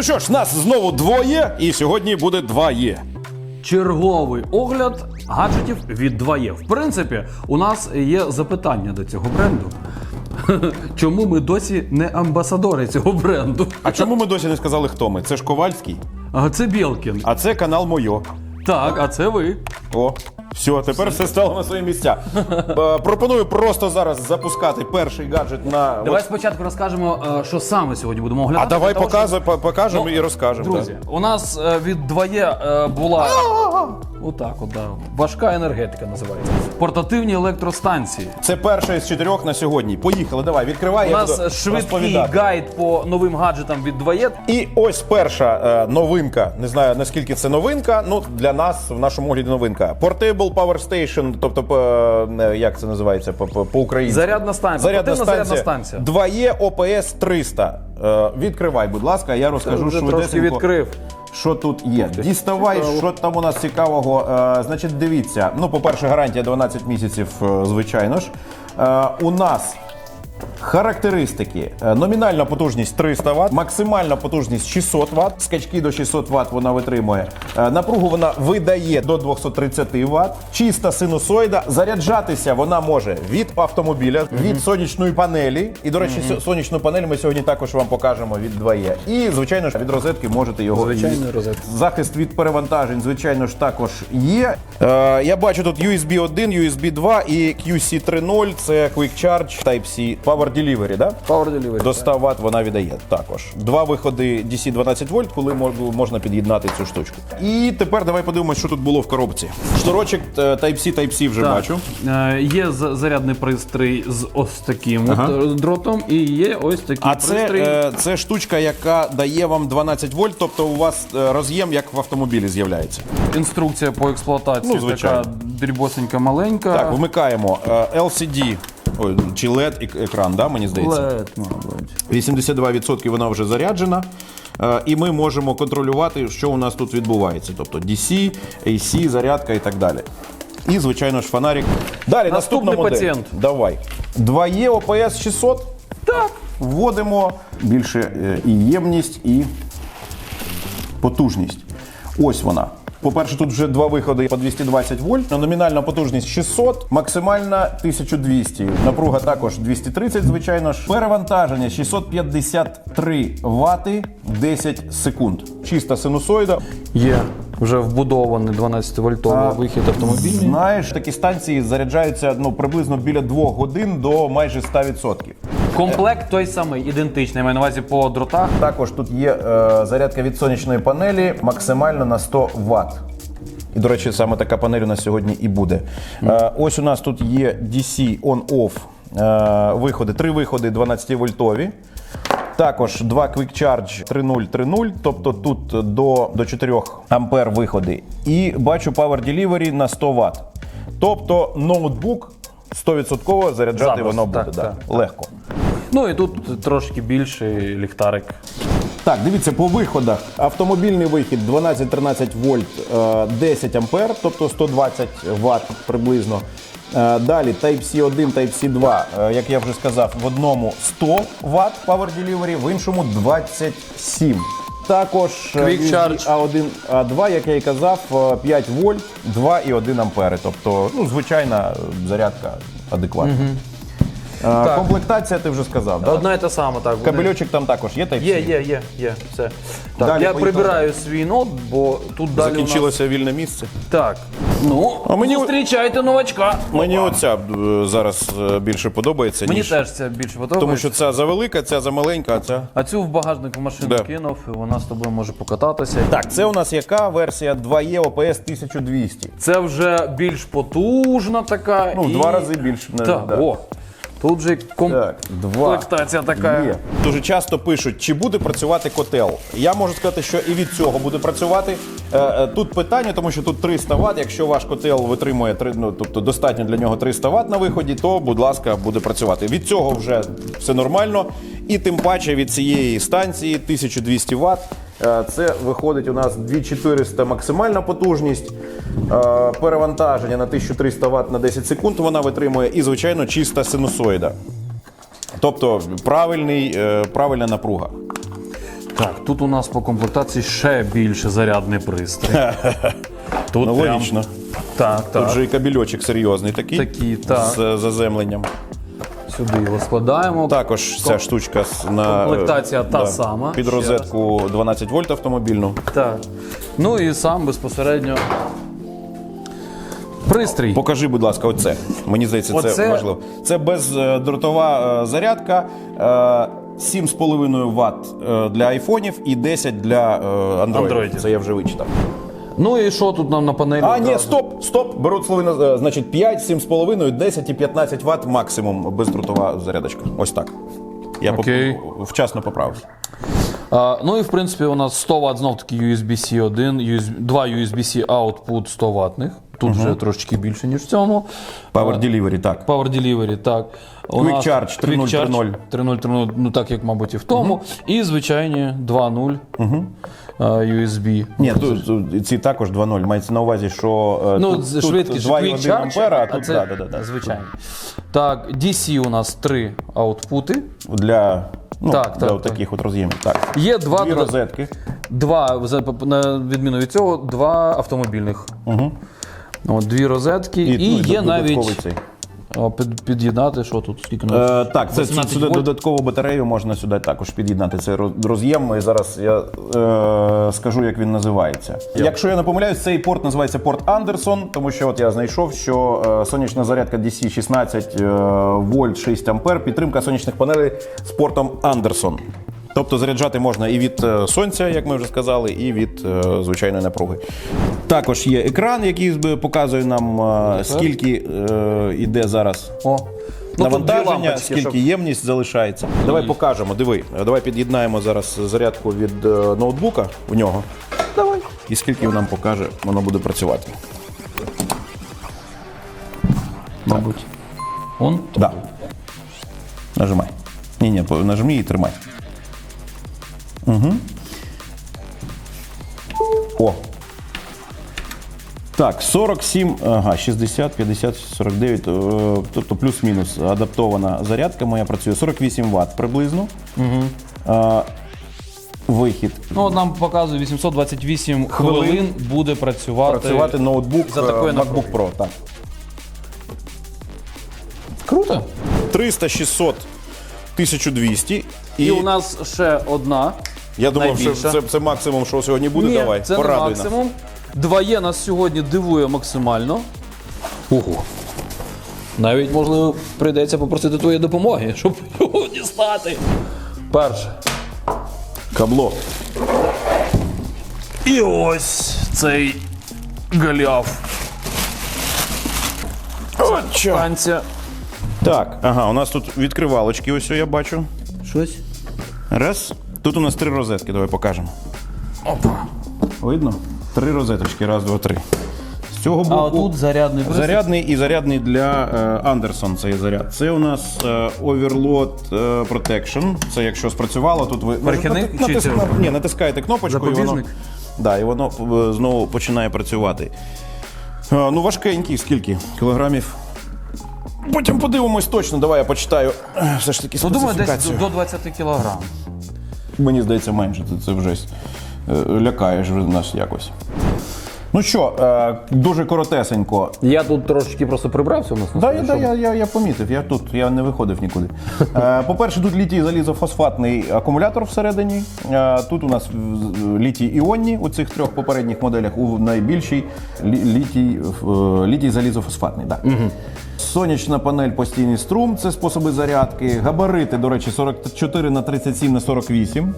Ну що ж, нас знову двоє, і сьогодні буде два є. Черговий огляд гаджетів від 2Е. В принципі, у нас є запитання до цього бренду. Чому ми досі не амбасадори цього бренду? А чому ми досі не сказали, хто ми? Це ж Ковальський, А це Білкін. а це канал Мойо. Так, а це ви. О, все, тепер все стало на свої місця. Е, Пропоную просто зараз запускати перший гаджет на. Давай спочатку розкажемо, е, що саме сьогодні будемо оглядати. А давай для того, показуй, по- покажемо Ну, і розкажемо. Друзі, у нас е, від 2E е, була отак, от, да. важка енергетика називається. Портативні електростанції. Це перша із чотирьох на сьогодні. Поїхали, давай, відкривай. У я нас буду швидкий розповідати. гайд по новим гаджетам від 2E. І ось перша е, новинка. Не знаю наскільки це новинка. Ну для нас в нашому огляді новинка. Portable Power Station, тобто е, як це називається по, по, українськи Зарядна станція. Зарядна Портативна станція. зарядна 2E OPS 300. Е, відкривай, будь ласка, я розкажу Вже швидесенько. відкрив. Що тут є? Діставай, що там у нас цікавого. Е, значить, дивіться. Ну, по-перше, гарантія 12 місяців, е, звичайно ж. Е, у нас Характеристики: Е, номінальна потужність 300 Вт, максимальна потужність 600 Вт, скачки до 600 Вт вона витримує. Е, Напругу вона видає до 230 Вт. Чиста синусоїда. Заряджатися вона може від автомобіля, від сонячної панелі. І, до речі, со- сонячну панель ми сьогодні також вам покажемо від 2E. І, звичайно ж, від розетки можете його Звичайної і- розетки. Захист від перевантажень, звичайно ж, також є. Е, я бачу тут USB 1, USB 2 і QC 3.0. Це Quick Charge Type-C Power Delivery, да? Power Delivery. До 100 Вт вона віддає також. Два виходи DC 12 вольт, коли можна під'єднати цю штучку. І тепер давай подивимось, що тут було в коробці. Шторочок е, Type-C, Type-C вже Так. бачу. Е, Є зарядний пристрій з ось таким от, е, дротом, і є ось такий А це, пристрій. е, це штучка, яка дає вам 12 вольт, тобто у вас е, роз'єм як в автомобілі з'являється. Інструкція по експлуатації Ну, звичайно. така дрібосенька маленька. Так, вмикаємо LCD. Ой, чи LED екран, да, мені здається. LED, мабуть. 82% вона вже заряджена. Е, І ми можемо контролювати, що у нас тут відбувається. Тобто DC, AC, зарядка і так далі. І, звичайно ж, фонарик. Далі, наступна Наступний модель. пацієнт. Давай. 2E OPS 600. Так. Вводимо більше е, і ємність, і потужність. Ось вона. По-перше, тут вже два виходи по 220 вольт. Номінальна потужність 600, максимальна 1200. Напруга також 230, звичайно ж. Перевантаження 653 вати 10 секунд. Чиста синусоїда. Є вже вбудований 12-вольтовий вихід автомобільний. Знаєш, такі станції заряджаються ну, приблизно біля 2 годин до майже 100%. Комплект той самий, ідентичний. Я маю на увазі по дротах. Також тут є е, зарядка від сонячної панелі максимально на 100 Вт. І, до речі, саме така панель у нас сьогодні і буде. Е, ось у нас тут є DC on-off е, виходи, три виходи 12 вольтові. Також два Quick Charge 3.0 3.0, тобто тут до, до 4 ампер виходи. І бачу Power Delivery на 100 Вт. Тобто ноутбук 100% заряджати Запросто, воно буде. так, да, так. Легко. Ну і тут трошки більший ліхтарик. Так, дивіться, по виходах. Автомобільний вихід 12-13 вольт, е, 10 ампер, тобто 120 ватт приблизно. Е, Далі Type-C 1, Type-C 2, е, як я вже сказав, в одному 100 Вт Power Delivery, в іншому 27. Також е, Quick Charge. A1, A2, як я і казав, е, 5 вольт, 2,1 ампери. Тобто, ну, звичайна зарядка адекватна. Е, Комплектація ти вже сказав. Да? Одна і та сама, так. буде. Кабельочок там також є Type-C? Є, є, є, є. Все. Так, Далі я поїхали. прибираю свій нот, бо тут далі. У Закінчилося вільне місце. нас... Так. Ну, А мені- зустрічайте новачка. Мені оця е, зараз е, більше подобається, Мені ніж теж це більше подобається. тому, що ця завелика, ця замаленька, а ця. А цю в багажник в машину Да. кинув, і вона з тобою може покататися. Так, це у нас яка версія 2E OPS 1200. Це вже більш потужна така. Ну, в і... два рази більше. Так, да. о. Тут же ком... Так, два. комплектація така. Є. Дуже часто пишуть, чи буде працювати котел. Я можу сказати, що і від цього буде працювати. Е, е, Тут питання, тому що тут 300 Вт. Якщо ваш котел витримує три- ну, тобто достатньо для нього 300 Вт на виході, то, будь ласка, буде працювати. Від цього вже все нормально. І тим паче від цієї станції 1200 Вт. Е, Це виходить у нас 2400 максимальна потужність, е, перевантаження на 1300 Вт на 10 секунд вона витримує, і, звичайно, чиста синусоїда. Тобто правильний, е, правильна напруга. Так, тут у нас по комплектації ще більше зарядний пристрій. Тут Ну, прям- логічно. Так, так. Тут же і кабельочок серйозний такий. Такий, так. З заземленням. Сюди його складаємо. Також ця штучка на Комплектація та сама. Під розетку 12 вольт автомобільну. Так. Ну і сам безпосередньо. Пристрій. Покажи, будь ласка, оце. Мені здається, це важливо. Це бездротова е, зарядка. е, 7,5 Вт е, для айфонів і 10 для андроїдів. Андроїдів. Це я вже вичитав. Ну і що тут нам на панелі? А, ні, стоп, стоп. Беруть словина, е, значить 5, 7,5, 10 і 15 Вт максимум бездротова зарядочка. Ось так. Я поп- вчасно поправився. А, ну і в принципі у нас 100 Вт знов таки USB-C 1, USB, два USB-C output 100 ватних. Тут вже трошечки більше, ніж в цьому. Power Delivery, так. Power Delivery, так. У Quick нас Charge Quick 3.0, Charge 3.0. 3.0, ну так як, мабуть, і в тому. І звичайні 2.0 а, USB. Ні, тут, тут ці також 2.0. Мається на увазі, що е, Ну, тут, тут швидкість же 2,1 Quick ампера, а тут це да, да, да, да. звичайно. Так, DC у нас три аутпути. для, ну, Так, для так, таких от роз'ємів. Так. Є два, Дві дода- розетки. два за- на відміну від цього, два автомобільних. Угу. От, дві розетки. І, ну, є додатковий навіть цей. Під, під'єднати, що тут скільки у нас? Е, так, це 18 сюди вольт. додаткову батарею можна сюди також під'єднати. Це роз- роз'єм. І зараз я е, скажу, як він називається. Якщо я не помиляюсь, цей порт називається порт Андерсон, тому що от я знайшов, що е, сонячна зарядка DC 16 е, вольт 6 ампер, підтримка сонячних панелей з портом Андерсон. Тобто заряджати можна і від е, сонця, як ми вже сказали, і від е, звичайної напруги. Також є екран, який показує нам, е, скільки е, іде зараз О. Ну, навантаження, скільки ємність залишається. Давай покажемо. Диви, давай під'єднаємо зараз зарядку від ноутбука у нього. Давай. І скільки нам покаже, воно буде працювати. мабуть. Он? Да. Нажимай. Ні, ні, нажми і тримай. Угу. О. Так, 47, ага, 60, 50, 49, е, тобто плюс-мінус адаптована зарядка моя працює 48 Вт приблизно. Угу. вихід. Ну, от нам показує 828 хвилин, Хвилин буде працювати. Працювати ноутбук за е, такою MacBook. Pro. Так. Круто. 300, 600, 1200. І, І у нас ще одна. Я думав, що найбільша. це, це максимум, що сьогодні буде. Ні, Давай, це не порадуй нас. максимум. 2Е нас сьогодні дивує максимально. Ого. Навіть, можливо, прийдеться попросити твоєї допомоги, щоб його дістати. Перше. Кабло. І ось цей галяв. Станція. Так, ага, у нас тут відкривалочки, ось я бачу. Щось. Раз. Тут у нас три розетки, давай покажемо. Опа. Видно? Три розеточки, раз, два, три. З цього боку. А тут зарядний пристрій. Зарядний і зарядний для е, Андерсон цей заряд. Це у нас е, Overload е, Protection. Це якщо спрацювало, тут ви Перехідник натис- чи це? ні, натискаєте кнопочку і воно, да, і воно знову починає працювати. Ну, важкенький, скільки? Кілограмів. Потім подивимось точно. Давай я почитаю все ж таки Ну, думаю, десь до 20 кілограм. Мені здається, менше. Це, це вже е, лякаєш нас якось. Ну що, е, дуже коротесенько. Я тут трошечки просто прибрався у нас на Да, я, да, я, я, я помітив, я тут, я не виходив нікуди. Е, по-перше, тут літій залізофосфатний акумулятор всередині. Е, тут у нас літій іонні у цих трьох попередніх моделях, у найбільшій лі- літій, е, літій залізофосфатний. Да. Сонячна панель постійний струм це способи зарядки. Габарити, до речі, 44 на 37 на 48.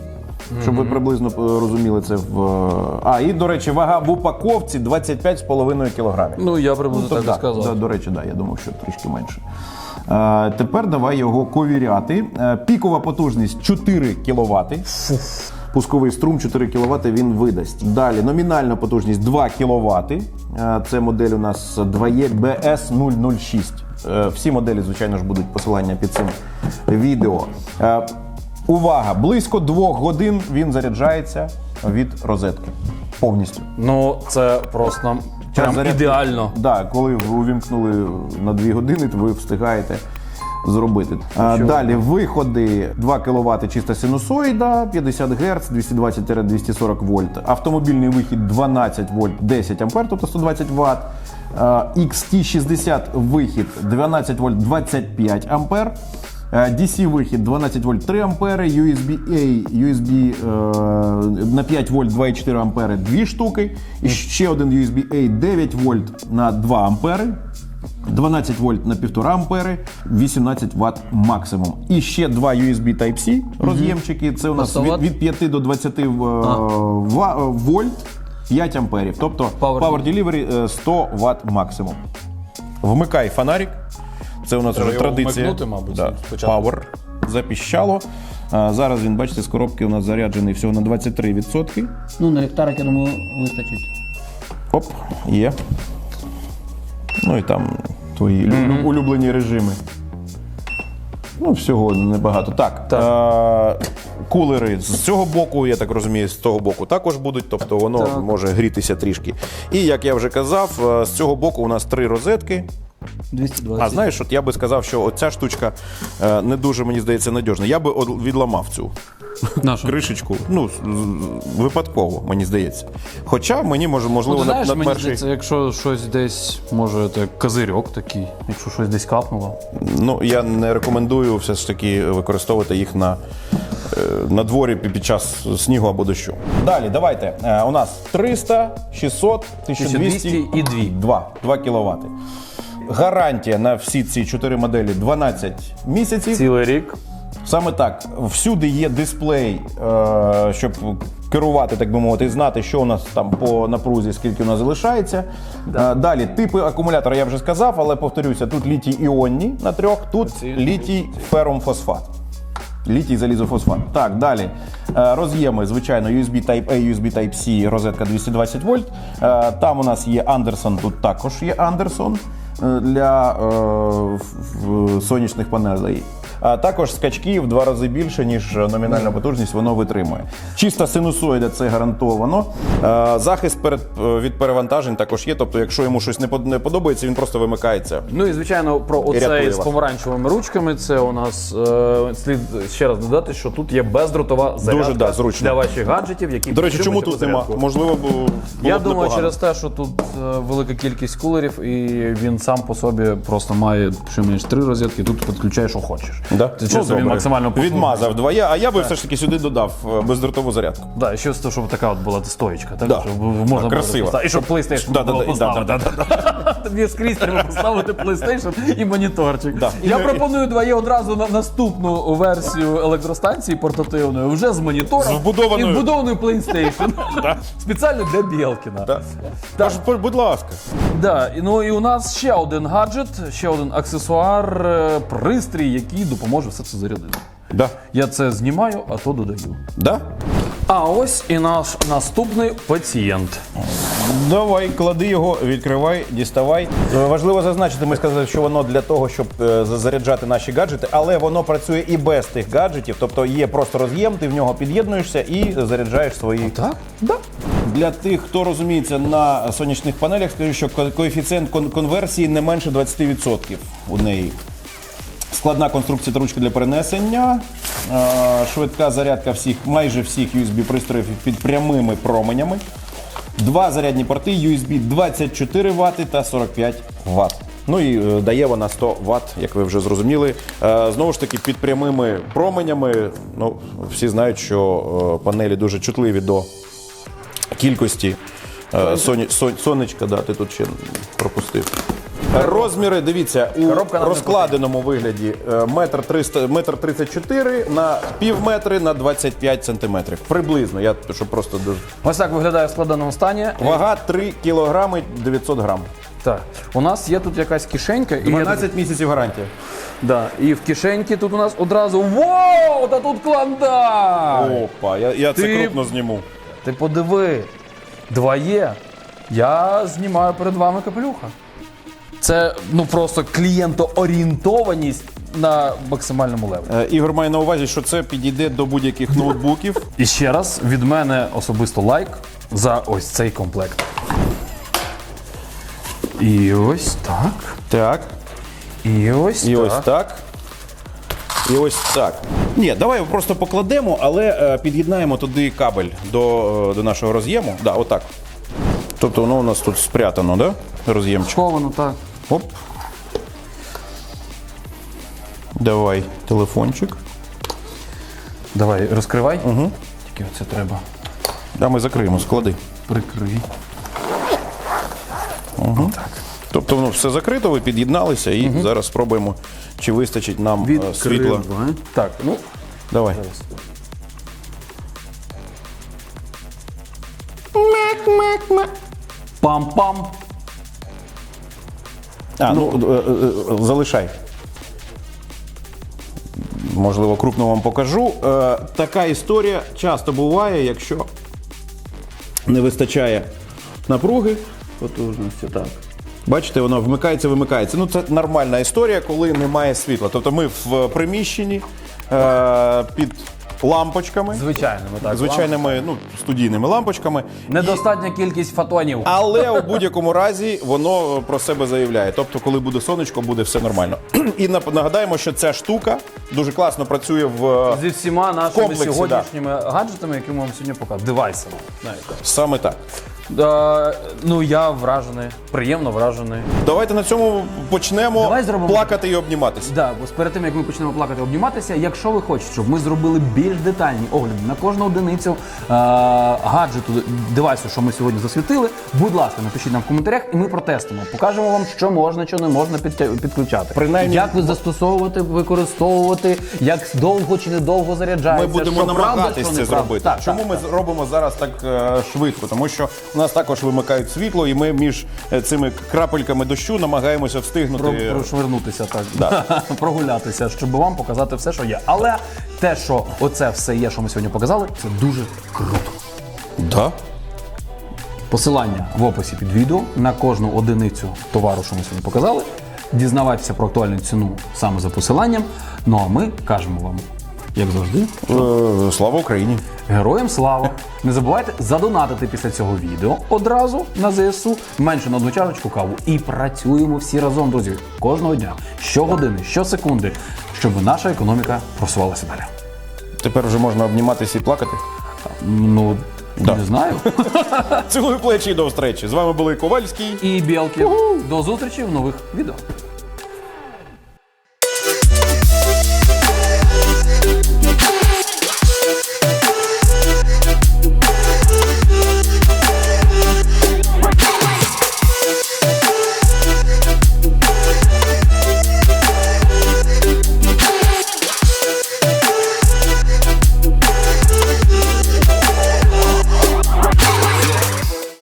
Щоб ви приблизно е, розуміли це в. е, А, і, до речі, вага в упаковці 25,5 кілограмів. Ну, я приблизно То так і да, сказав. да, до речі, да, я думав, що трішки менше. Е, тепер давай його ковіряти. Е, пікова потужність 4 кВт. Пусковий струм 4 кВт він видасть. Далі номінальна потужність 2 кВт. Це модель у нас 2E BS006. Е, всі моделі, звичайно ж, будуть посилання під цим відео. Увага! Близько 2 годин він заряджається від розетки. Повністю. Ну, це просто прям зарядки- ідеально. Да, коли ви увімкнули на 2 години, то ви встигаєте зробити. А, далі виходи 2 кВт чиста синусоїда, 50 Гц, 220-240 вольт. Автомобільний вихід 12 вольт, 10 ампер, тобто 120 Вт. XT60 вихід 12 вольт, 25 ампер. Е, DC вихід 12 вольт 3 ампери, USB-A, USB е, на 5 вольт 2,4 ампери 2 штуки. І ще один USB-A 9 вольт на 2 ампери. 12 вольт на 1,5 ампери, 18 Вт максимум. І ще два USB Type-C роз'ємчики. Це у нас від, від 5 до 20 е, вольт, 5 амперів. Тобто Power Delivery е, 100 Вт максимум. Вмикай фонарик. Це у нас Треба вже його традиція. вмикнути, мабуть, Да. спочатку. Power. Запіщало. А, зараз він, бачите, з коробки у нас заряджений всього на 23%. Ну, на ліхтарик, я думаю, вистачить. Оп, є. Ну і там твої лю- улюблені режими. Ну, всього небагато. Так. Е- кулери з цього боку, я так розумію, з того боку також будуть, тобто воно може грітися трішки. І як я вже казав, е, з цього боку у нас три розетки. 220. А знаєш, от я би сказав, що оця штучка е, не дуже, мені здається, надіжна. Я би відламав цю Нашу. кришечку. Ну, з- з- випадково, мені здається. Хоча мені може, можливо, Ну, на, знаєш, на мені перший. здається, якщо щось десь, може, це козирьок такий, якщо щось десь капнуло. Ну, я не рекомендую все ж таки використовувати їх на, е, на дворі пі- під час снігу або дощу. Далі, давайте. Е, У нас 300, 600, 1200 1200 і 2. 2, 2 кВт. Гарантія на всі ці чотири моделі 12 місяців. Цілий рік. Саме так, всюди є дисплей, е, щоб керувати, так би мовити, і знати, що у нас там по напрузі, скільки у нас залишається. Е, Далі, типи акумулятора я вже сказав, але повторюся, тут літій іонні на трьох, тут літій ферум-фосфат. Літій залізофосфат. Так, далі. Е, Роз'єми, звичайно, USB Type-A, USB Type-C, розетка 220 вольт. Там у нас є Андерсон, тут також є Андерсон для е, в- в- сонячних панелей. А також скачки в два рази більше, ніж номінальна потужність воно витримує. Чиста синусоїда це гарантовано. Захист перед, е, від перевантажень також є. Тобто, якщо йому щось не под- подобається, він просто вимикається. Ну і звичайно, про оцей з помаранчевими ручками. Це у нас е, слід ще раз додати, що тут є бездротова зарядка да, зручно. для ваших гаджетів, які До речі, чому тут нема? Можливо, було Я б думаю, непогано. через те, що тут е, велика кількість кулерів, і він сам по собі просто має що менш три розетки. Тут підключаєш, що хочеш. Да? Це чесно, він добре. максимально послужний. відмазав двоє, а я би все ж таки сюди додав е, бездротову зарядку. Да, і ще з того, щоб така от була стоїчка, так? Да. Щоб можна було красиво. поставити. І щоб PlayStation Да, да, було да, поставити. да, Тобі скрізь треба поставити PlayStation і моніторчик. Да. Я І- пропоную двоє одразу на наступну версію електростанції портативної, вже з монітором З вбудованою. і вбудованою PlayStation. Спеціально для Білкіна. Да. Тож, будь ласка. Да, і- ну і у нас ще один гаджет, ще один аксесуар, е, пристрій, який допоможе все це зарядити. Да. Я це знімаю, а то додаю. Да? А ось і наш наступний пацієнт. Давай, клади його, відкривай, діставай. Е, Важливо зазначити, ми сказали, що воно для того, щоб е, заряджати наші гаджети, але воно працює і без тих гаджетів. Тобто є просто роз'єм, ти в нього під'єднуєшся і заряджаєш свої. Так? Да. Для тих, хто розуміється на сонячних панелях, скажу, що ко- коефіцієнт кон- конверсії не менше 20% у неї. Складна конструкція та ручка для перенесення, е, швидка зарядка всіх, майже всіх USB-пристроїв під прямими променями. Два зарядні порти USB 24 Вт та 45 Вт. Ну і е, дає вона 100 Вт, як ви вже зрозуміли. Е, Знову ж таки, під прямими променями. Ну, всі знають, що панелі дуже чутливі до кількості сонечка, да, ти тут ще пропустив. Розміри, дивіться, у нам розкладеному вигляді е, метр 300, метр 34 на пів метри на 25 сантиметрів. Приблизно, я щоб просто дуже. Ось так виглядає в складеному стані. Вага 3 кілограми 900 грам. Так. У нас є тут якась кишенька, і, я 12 місяців гарантія. да, і в кишеньки тут у нас одразу Воу! Та тут кландай! Опа, я, я це Ти- крупно зніму. Ти подиви, два є. Я знімаю перед вами капелюха. Це ну просто клієнтоорієнтованість на максимальному левелі. Е, Ігор має на увазі, що це підійде до будь-яких ноутбуків. І ще раз від мене особисто лайк за ось цей комплект. І ось так. Так. І ось І так. ось так. І ось так. Ні, давай просто покладемо, але е, під'єднаємо туди кабель до, е, до нашого роз'єму. Да, отак. Тобто воно у нас тут спрятано, да? Роз'ємчик. Сховано, так. Оп. Давай телефончик. Давай, розкривай. Угу. Тільки оце треба Да, ми закриємо, склади. прикрий. Тобто воно все закрито, ви під'єдналися і зараз спробуємо, чи вистачить нам е, світла. Відкривай. Так, ну, Давай. пам-пам. А, ну, е, е, е, залишай. Можливо, крупно вам покажу. Така історія часто буває, якщо не вистачає напруги. Потужності, так. Бачите, воно вмикається, вимикається. Ну, це нормальна історія, коли немає світла. Тобто ми в приміщенні під лампочками, Звичайними, так. звичайними ну, студійними лампочками. Недостатня кількість фотонів. Але у будь-якому разі воно про себе заявляє. Тобто, коли буде сонечко, буде все нормально. І нагадаємо, що ця штука дуже класно працює в Зі всіма нашими комплексі, сьогоднішніми гаджетами, які ми вам сьогодні показали. Девайсами. Навіть саме так. Е, ну, я вражений, приємно вражений. Давайте на цьому почнемо Давай зробимо плакати і обніматися. Да, бо перед тим як ми почнемо плакати, обніматися, якщо ви хочете, щоб ми зробили більш детальні огляди на кожну одиницю е- гаджету, девайсу, що ми сьогодні засвітили, будь ласка, напишіть нам в коментарях, і ми протестимо. Покажемо вам, що можна, що не можна підключати. Принаймні- як ви застосовувати, використовувати, як довго чи недовго заряджається. Ми будемо що це зробити. Так, Чому так, ми так. робимо зараз так е, швидко? Тому що у нас також вимикають світло, і ми між е, цими крапельками дощу намагаємося встигнути. Про, прошвернутися так, прогулятися, щоб вам показати все, що є. Але те, що оце все є, що ми сьогодні показали, це дуже круто. Да? Посилання в описі під відео на кожну одиницю товару, що ми сьогодні показали. Дізнавайтеся про актуальну ціну саме за посиланням. Ну а ми кажемо вам, як завжди, Е, Слава Україні! героям слава! Не забувайте задонатити після цього відео одразу на ЗСУ менше на одну чарочку каву. І працюємо всі разом, друзі, кожного дня, щогодини, щосекунди, щоб наша економіка просувалася далі. Тепер вже можна обніматися і плакати. Ну, Да. не знаю. Цілую плечі і до встречі. З вами були Ковальський. І білки. До зустрічі в нових відео.